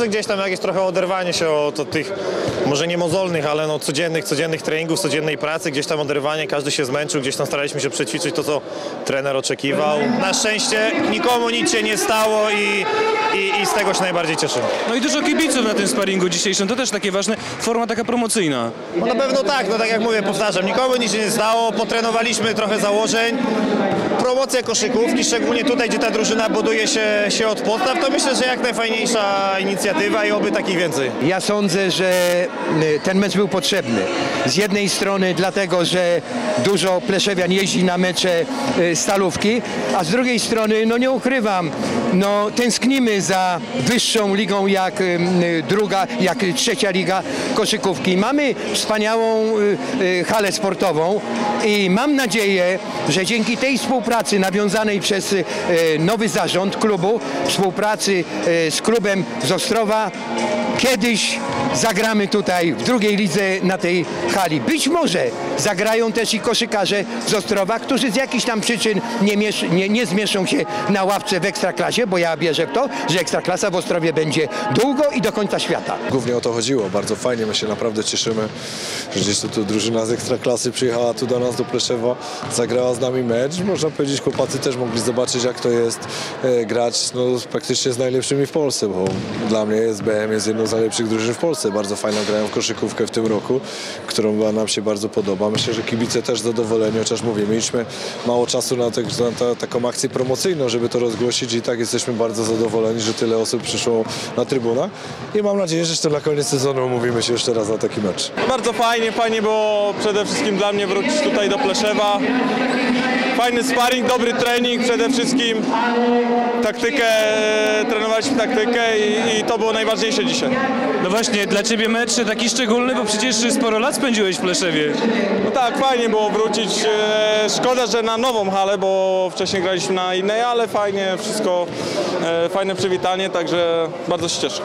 że gdzieś tam jakieś trochę oderwanie się od, od tych, może nie mozolnych, ale no codziennych, codziennych treningów, codziennej pracy, gdzieś tam oderwanie, każdy się zmęczył, gdzieś tam staraliśmy się przećwiczyć to, co trener oczekiwał. Na szczęście nikomu nic się nie stało i, i, i z tego się najbardziej cieszymy. No i dużo kibiców na tym sparingu dzisiejszym, to też takie ważne, forma taka promocyjna. No na pewno tak, no tak jak mówię, powtarzam, nikomu nic się nie stało, potrenowaliśmy trochę założeń. Promocja koszykówki, szczególnie tutaj, gdzie ta drużyna buduje się, się od podstaw, to myślę, że jak najfajniejsza inicjatywa i oby takich więcej. Ja sądzę, że y, ten mecz był potrzebny. Z jednej strony dlatego, że dużo Pleszewian jeździ na mecze y, stalówki, a z drugiej strony, no nie ukrywam, no tęsknimy za wyższą ligą jak y, druga, jak trzecia liga koszykówki. Mamy wspaniałą halę sportową i mam nadzieję, że dzięki tej współpracy nawiązanej przez nowy zarząd klubu, współpracy z klubem z Ostrowa, kiedyś zagramy tutaj w drugiej lidze na tej hali. Być może zagrają też i koszykarze z Ostrowa, którzy z jakichś tam przyczyn nie, nie, nie zmieszczą się na ławce w Ekstraklasie, bo ja wierzę w to, że Ekstraklasa w Ostrowie będzie długo i do końca świata. Głównie o to chodziło, bardzo fajnie, my się naprawdę cieszymy, że gdzieś tu, tu drużyna z Ekstraklasy przyjechała tu do nas, do Pleszewa, zagrała z nami mecz. Można powiedzieć, chłopacy też mogli zobaczyć, jak to jest e, grać no, praktycznie z najlepszymi w Polsce, bo dla mnie SBM jest jedną z najlepszych drużyn w Polsce. Bardzo fajną grają w koszykówkę w tym roku, którą nam się bardzo podoba. Myślę, że kibice też zadowoleni, chociaż mówię, mieliśmy mało czasu na, te, na ta, taką akcję promocyjną, żeby to rozgłosić i tak jesteśmy bardzo zadowoleni, że tyle osób przyszło na trybunach i mam nadzieję, że jeszcze na koniec sezonu umówimy się jeszcze raz na taki mecz. Bardzo fajnie, fajnie było przede wszystkim dla mnie wrócić tutaj do Pleszewa. Fajny sparring, dobry trening przede wszystkim. Taktykę, trenowaliśmy taktykę i, i to było najważniejsze dzisiaj. No właśnie, dla Ciebie mecz taki szczególny, bo przecież sporo lat spędziłeś w Pleszewie. No tak, fajnie było wrócić. E, Szkoda, że na nową halę, bo wcześniej graliśmy na innej, ale fajnie, wszystko, e, fajne przywitanie, także bardzo się cieszę.